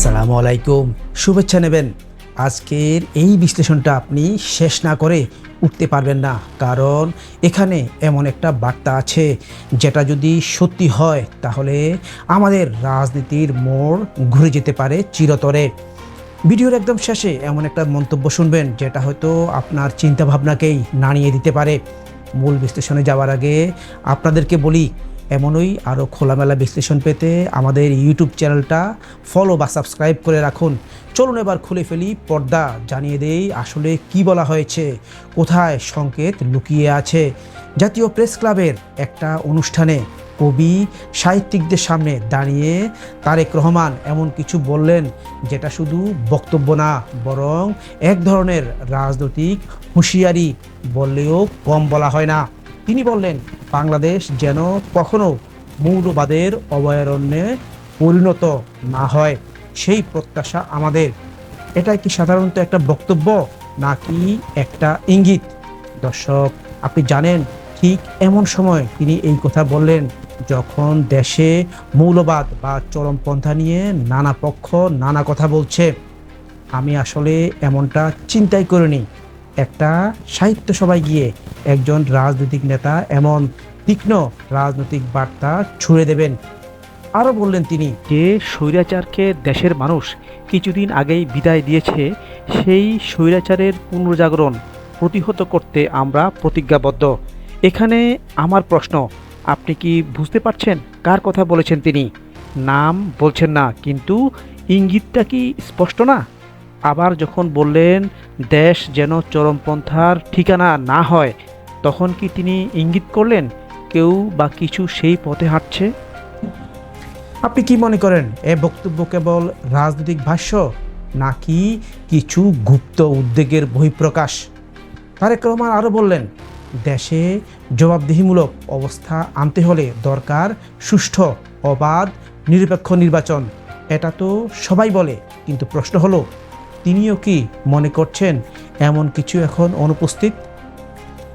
আসসালামু আলাইকুম। শুভেচ্ছা নেবেন। আজকের এই বিশ্লেষণটা আপনি শেষ না করে উঠতে পারবেন না, কারণ এখানে এমন একটা বার্তা আছে, যেটা যদি সত্যি হয়, তাহলে আমাদের রাজনীতির মোড় ঘুরে যেতে পারে চিরতরে। ভিডিওর একদম শেষে এমন একটা মন্তব্য শুনবেন, যেটা হয়তো আপনার চিন্তাভাবনাকেই নাড়িয়ে দিতে পারে। মূল বিশ্লেষণে যাওয়ার আগে আপনাদেরকে বলি এমনই আরও খোলামেলা বিশ্লেষণ পেতে আমাদের ইউটিউব চ্যানেলটা ফলো বা সাবস্ক্রাইব করে রাখুন। চলুন এবার খুলে ফেলি পর্দা, জানিয়ে দেই আসলে কি বলা হয়েছে, কোথায় সংকেত লুকিয়ে আছে। জাতীয় প্রেস ক্লাবের একটা অনুষ্ঠানে কবি, সাহিত্যিকদের সামনে দাঁড়িয়ে তারেক রহমান এমন কিছু বললেন, যেটা শুধু বক্তব্য না, বরং এক ধরনের রাজনৈতিক হুঁশিয়ারি বললেও কম বলা হয় না। তিনি বললেন, বাংলাদেশ যেন কখনো মৌলবাদের অভয়ারণ্যে পরিণত না হয়। সেই প্রত্যাশা আমাদের। এটা কি সাধারণত একটা বক্তব্য, নাকি একটা ইঙ্গিত? দর্শক, আপনি জানেন, ঠিক এমন সময় তিনি এই কথা বললেন, যখন দেশে মৌলবাদ বা চরমপন্থা নিয়ে নানা পক্ষ নানা কথা বলছে। আমি আসলে এমনটা চিন্তাই করিনি। একটা সাহিত্য সভায় গিয়ে একজন রাজনৈতিক নেতা এমন তীক্ষ্ণ রাজনৈতিক বার্তা ছুড়ে দেবেন। আরও বললেন তিনি, যে স্বৈরাচারকে দেশের মানুষ কিছুদিন আগেই বিদায় দিয়েছে, সেই স্বৈরাচারের পুনর্জাগরণ প্রতিহত করতে আমরা প্রতিজ্ঞাবদ্ধ। এখানে আমার প্রশ্ন, আপনি কি বুঝতে পারছেন কার কথা বলেছেন তিনি? নাম বলছেন না, কিন্তু ইঙ্গিতটা কি স্পষ্ট না? আবার যখন বললেন, দেশ যেন চরমপন্থার ঠিকানা না হয়, তখন কি তিনি ইঙ্গিত করলেন, কেউ বা কিছু সেই পথে হাঁটছে? আপনি কি মনে করেন, এ বক্তব্য কেবল রাজনৈতিক ভাষ্য, নাকি কিছু গুপ্ত উদ্বেগের বহিঃপ্রকাশ? তারেক রহমান আরও বললেন, দেশে জবাবদিহিমূলক অবস্থা আনতে হলে দরকার সুষ্ঠু, অবাধ, নিরপেক্ষ নির্বাচন। এটা তো সবাই বলে, কিন্তু প্রশ্ন হলো তিনিও কি মনে করছেন এমন কিছু এখন অনুপস্থিত?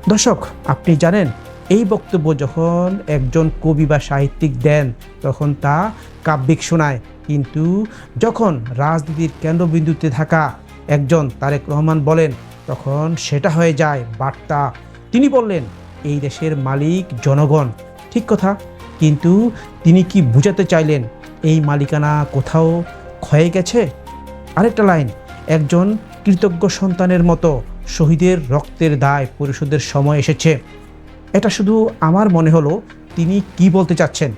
দর্শক, আপনি জানেন, এই বক্তব্য যখন একজন কবি বা সাহিত্যিক দেন, তখন তা কাব্যিক শোনায়। কিন্তু যখন রাজনীতির কেন্দ্রবিন্দুতে থাকা একজন তারেক রহমান বলেন, তখন সেটা হয়ে যায় বার্তা। তিনি বললেন, এই দেশের মালিক জনগণ। ঠিক কথা। কিন্তু তিনি কি বুঝাতে চাইলেন, এই মালিকানা কোথাও ক্ষয়ে গেছে? আরেকটা লাইন একজন কৃতজ্ঞ সন্তানের মতো শহীদের রক্তের দায় পরিশোধের সময় এসেছে। এটা শুধু আমার মনে হলো তিনি কি বলতে চাচ্ছেন।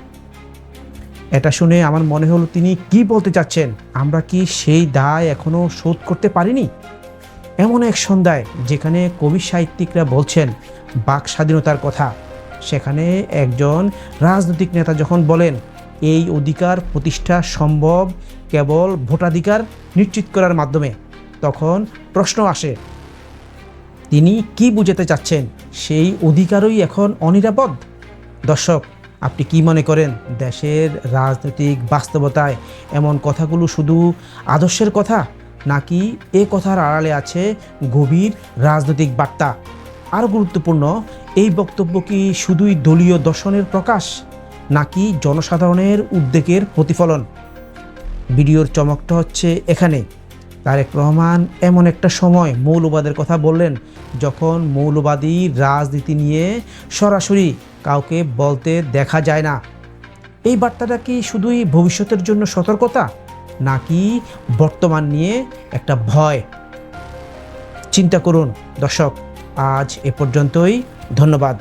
এটা শুনে আমার মনে হলো তিনি কি বলতে চাচ্ছেন। আমরা কি সেই দায় এখনও শোধ করতে পারিনি? এমন এক সন্ধ্যায় যেখানে কবি সাহিত্যিকরা বলছেন, বাক স্বাধীনতার কথা, সেখানে একজন রাজনৈতিক নেতা যখন বলেন এই অধিকার প্রতিষ্ঠা সম্ভব কেবল ভোটাধিকার নিশ্চিত করার মাধ্যমে। তখন প্রশ্ন আসে, তিনি কি বুঝাতে চাচ্ছেন? সেই অধিকারই এখন অনিরাপদ? দর্শক, আপনি কি মনে করেন দেশের রাজনৈতিক বাস্তবতায় এমন কথাগুলো শুধু আদর্শের কথা, নাকি এ কথার আড়ালে আছে গভীর রাজনৈতিক বার্তা? আরও গুরুত্বপূর্ণ, এই বক্তব্য কি শুধুই দলীয় দর্শনের প্রকাশ? নাকি জনসাধারণের উদ্বেগের প্রতিফলন? ভিডিওর চমকটা হচ্ছে এখানে। তারেক রহমান এমন একটা সময় মৌলবাদের কথা বললেন, যখন মৌলবাদী রাজনীতি নিয়ে সরাসরি কাউকে বলতে দেখা যায় না। এই বার্তাটা কি শুধুই ভবিষ্যতের জন্য সতর্কতা, নাকি বর্তমান নিয়ে একটা ভয়? চিন্তা করুন দর্শক, আজ এ পর্যন্তই, ধন্যবাদ।